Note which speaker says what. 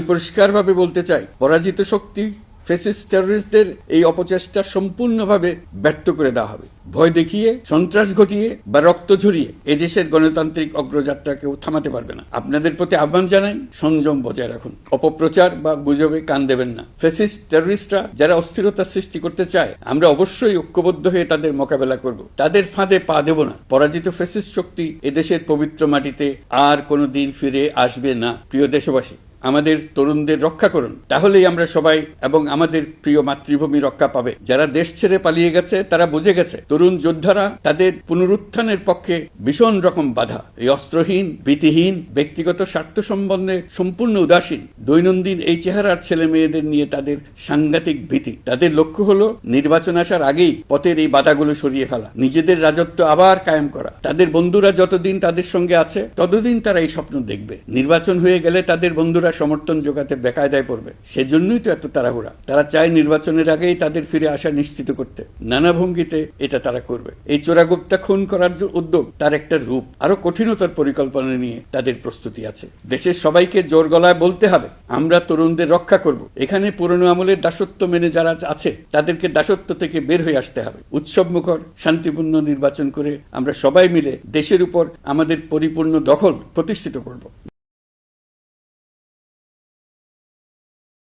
Speaker 1: পরিষ্কারভাবে বলতে চাই, পরাজিত শক্তি ফেসিস্ট টেররিস্টদের এই অপচেষ্টা সম্পূর্ণভাবে ব্যর্থ করে দেওয়া হবে। ভয় দেখিয়ে, সন্ত্রাস ঘটিয়ে বা রক্ত ঝরিয়ে এদেশের গণতান্ত্রিক অগ্রযাত্রা কেউ থামাতে পারবে না। আপনাদের প্রতি আহ্বান জানাই, সংযম বজায় রাখুন। অপপ্রচার বা গুজবে কান দেবেন না। ফেসিস্ট টেররিস্টরা যারা অস্থিরতা সৃষ্টি করতে চায়, আমরা অবশ্যই ঐক্যবদ্ধ হয়ে তাদের মোকাবেলা করব। তাদের ফাঁদে পা দেব না। পরাজিত ফেসিস্ট শক্তি এদেশের পবিত্র মাটিতে আর কোনো দিন ফিরে আসবে না। প্রিয় দেশবাসী আমাদের তরুণদের রক্ষা করুন। তাহলেই আমরা সবাই এবং আমাদের প্রিয় মাতৃভূমি রক্ষা পাবে। যারা দেশ ছেড়ে পালিয়ে গেছে, তারা বুঝে গেছে, তরুণ যোদ্ধারা তাদের পুনরুত্থানের পক্ষে ভীষণ রকম বাধা। এই অস্ত্রহীন, ভীতিহীন, ব্যক্তিগত স্বার্থ সম্বন্ধে সম্পূর্ণ উদাসীন, দৈনন্দিন এই চেহারার ছেলে মেয়েদের নিয়ে তাদের সাংঘাতিক ভীতি। তাদের লক্ষ্য হলো নির্বাচন আসার আগেই পথের এই বাধাগুলো সরিয়ে ফেলা। নিজেদের রাজত্ব আবার কায়েম করা। তাদের বন্ধুরা যতদিন তাদের সঙ্গে আছে, ততদিন তারা এই স্বপ্ন দেখবে। নির্বাচন হয়ে গেলে তাদের বন্ধুরা সমর্থন জোগাতে বেকায়দায় পড়বে। সেজন্যই তো এত তাড়াহুড়া। তারা চায় নির্বাচনের আগেই তাদের ফিরে আসা নিশ্চিত করতে। নানা ভঙ্গিতে এটা তারা করবে। এই চোরাগুপ্তা খুন করার উদ্যোগ, তার একটা রূপ। আরও কঠিনতর পরিকল্পনা নিয়ে তাদের প্রস্তুতি আছে। দেশের সবাইকে জোর গলায় বলতে হবে, আমরা তরুণদের রক্ষা করব। এখানে পুরনো আমলের দাসত্ব মেনে যারা আছে, তাদেরকে দাসত্ব থেকে বের হয়ে আসতে হবে। উৎসব মুখর, শান্তিপূর্ণ নির্বাচন করে আমরা সবাই মিলে দেশের উপর আমাদের পরিপূর্ণ দখল প্রতিষ্ঠিত করব।